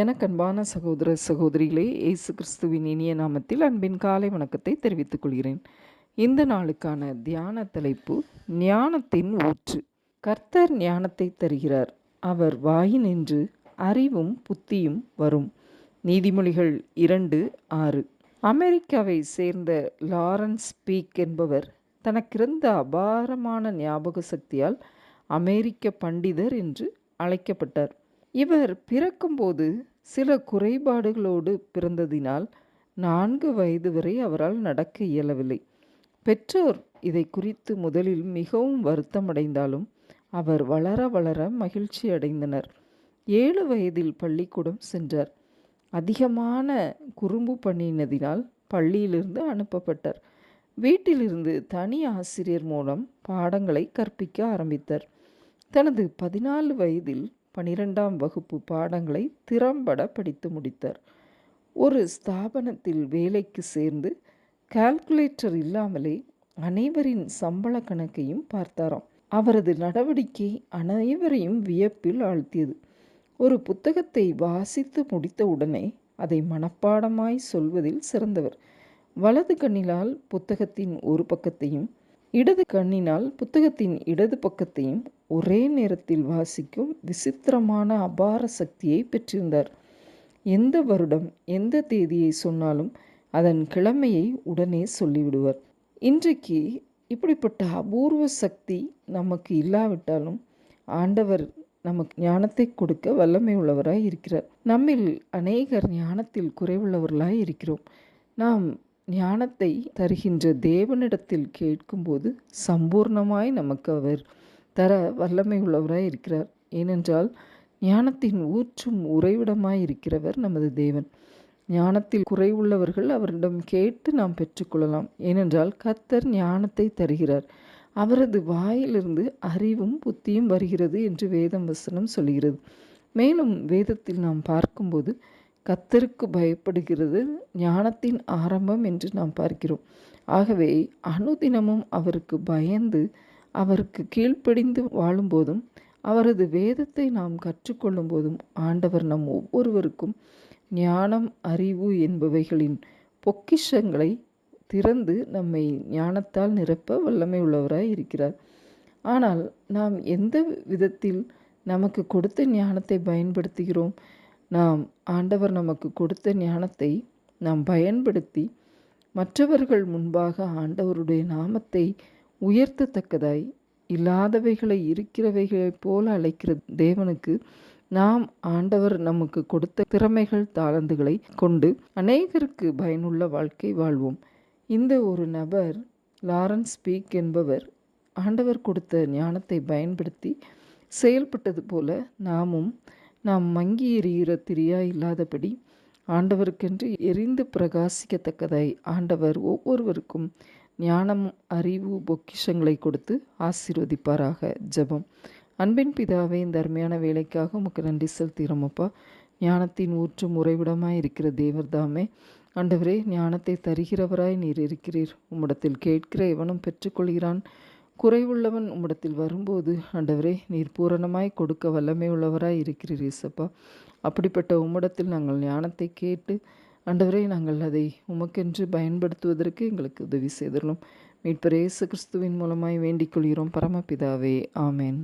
எனக்கன்பான சகோதர சகோதரிகளே இயேசு கிறிஸ்துவின் இனிய நாமத்தில் அன்பின் காலை வணக்கத்தை தெரிவித்துக் கொள்கிறேன். இந்த நாளுக்கான தியான தலைப்பு ஞானத்தின் ஊற்று. கர்த்தர் ஞானத்தை தருகிறார். அவர் வாயினின்று அறிவும் புத்தியும் வரும். நீதிமொழிகள் இரண்டு ஆறு. அமெரிக்காவை சேர்ந்த லாரன்ஸ் பீக் என்பவர் தனக்கிருந்த அபாரமான ஞாபக சக்தியால் அமெரிக்க பண்டிதர் என்று அழைக்கப்பட்டார். இவர் பிறக்கும்போது சில குறைபாடுகளோடு பிறந்ததினால் நான்கு வயது வரை அவரால் நடக்க இயலவில்லை. பெற்றோர் இதை குறித்து முதலில் மிகவும் வருத்தமடைந்தாலும் அவர் வளர வளர மகிழ்ச்சி அடைந்தனர். ஏழு வயதில் பள்ளிக்கூடம் சென்றார். அதிகமான குறும்பு பண்ணினதினால் பள்ளியிலிருந்து அனுப்பப்பட்டார். வீட்டிலிருந்து தனி ஆசிரியர் மூலம் பாடங்களை கற்பிக்க ஆரம்பித்தார். தனது பதினாலு வயதில் பனிரெண்டாம் வகுப்பு பாடங்களை திறம்பட படித்து முடித்தார். ஒரு ஸ்தாபனத்தில் வேலைக்கு சேர்ந்து கால்குலேட்டர் இல்லாமலே அனைவரின் சம்பள கணக்கையும் பார்த்தாராம். அவரது நடவடிக்கை அனைவரையும் வியப்பில் ஆழ்த்தியது. ஒரு புத்தகத்தை வாசித்து முடித்தவுடனே அதை மனப்பாடமாய் சொல்வதில் சிறந்தவர். வலது கண்ணினால் புத்தகத்தின் ஒரு பக்கத்தையும் இடது கண்ணினால் புத்தகத்தின் இடது பக்கத்தையும் ஒரே நேரத்தில் வாசிக்கும் விசித்திரமான அபார சக்தியை பெற்றிருந்தார். எந்த வருடம் எந்த தேதியை சொன்னாலும் அதன் கிழமையை உடனே சொல்லிவிடுவார். இன்றைக்கு இப்படிப்பட்ட அபூர்வ சக்தி நமக்கு இல்லாவிட்டாலும் ஆண்டவர் நமக்கு ஞானத்தை கொடுக்க வல்லமை உள்ளவராய் இருக்கிறார். நம்மில் அநேகர் ஞானத்தில் குறைவுள்ளவர்களாய் இருக்கிறோம். நாம் ஞானத்தை தருகின்ற தேவனிடத்தில் கேட்கும்போது சம்பூர்ணமாய் நமக்கு அவர் தர வல்லமை உள்ளவராய் இருக்கிறார். ஏனென்றால் ஞானத்தின் ஊற்றும் உறைவிடமாய் இருக்கிறவர் நமது தேவன். ஞானத்தில் குறைவுள்ளவர்கள் அவரிடம் கேட்டு நாம் பெற்றுக்கொள்ளலாம் ஏனென்றால் கத்தர் ஞானத்தை தருகிறார். அவரது வாயிலிருந்து அறிவும் புத்தியும் வருகிறது என்று வேதம் வசனம் சொல்கிறது மேலும் வேதத்தில் நாம் பார்க்கும்போது கத்தருக்கு பயப்படுகிறது ஞானத்தின் ஆரம்பம் என்று நாம் பார்க்கிறோம். ஆகவே அனுதினமும் அவருக்கு பயந்து அவருக்கு கீழ்ப்படிந்து வாழும்போதும் அவரது வேதத்தை நாம் கற்றுக்கொள்ளும் போதும் ஆண்டவர் நம் ஒவ்வொருவருக்கும் ஞானம் அறிவு என்பவைகளின் பொக்கிஷங்களை திறந்து நம்மை ஞானத்தால் நிரப்ப வல்லமை உள்ளவராய் இருக்கிறார். ஆனால் நாம் எந்த விதத்தில் நமக்கு கொடுத்த ஞானத்தை பயன்படுத்துகிறோம்? நாம் ஆண்டவர் நமக்கு கொடுத்த ஞானத்தை நாம் பயன்படுத்தி மற்றவர்கள் முன்பாக ஆண்டவருடைய நாமத்தை உயர்த்தத்தக்கதாய் இல்லாதவைகளை இருக்கிறவைகளைப் போல அழைக்கிற தேவனுக்கு நாம் ஆண்டவர் நமக்கு கொடுத்த திறமைகள் தாளந்துகளை கொண்டு அநேகருக்கு பயனுள்ள வாழ்க்கை வாழ்வோம். இந்த ஒரு நபர் லாரன்ஸ் பீக் என்பவர் ஆண்டவர் கொடுத்த ஞானத்தை பயன்படுத்தி செயல்பட்டது போல நாமும் நாம் மங்கி எறிகிற திரியா இல்லாதபடி ஆண்டவருக்கென்று எரிந்து பிரகாசிக்கத்தக்கதாய் ஆண்டவர் ஒவ்வொருவருக்கும் ஞானம் அறிவு பொக்கிஷங்களை கொடுத்து ஆசீர்வதிப்பாராக. ஜபம். அன்பின் பிதாவே இந்த அருமையான வேலைக்காக உமக்கு நன்றி செலுத்துகிறோமப்பா ஞானத்தின் ஊற்று முறைவிடமாய் இருக்கிற தேவர் தாமே. ஆண்டவரே ஞானத்தை தருகிறவராய் நீர் இருக்கிறீர். உம்மிடத்தில் கேட்கிற எவனும் பெற்றுக்கொள்கிறான். குறைவுள்ளவன் உம்மிடத்தில் வரும்போது ஆண்டவரே நீர் பூரணமாய் கொடுக்க வல்லமை உள்ளவராய் இருக்கிறீர் இசப்பா அப்படிப்பட்ட உம்மிடத்தில் நாங்கள் ஞானத்தை கேட்டு ஆண்டவரே நாங்கள் அதை உமக்கென்று பயன்படுத்துவதற்கு எங்களுக்கு உதவி செய்திடலாம் மீட்பரேசு கிறிஸ்துவின் மூலமாய் வேண்டிக் கொள்கிறோம். பரமபிதாவே ஆமேன்.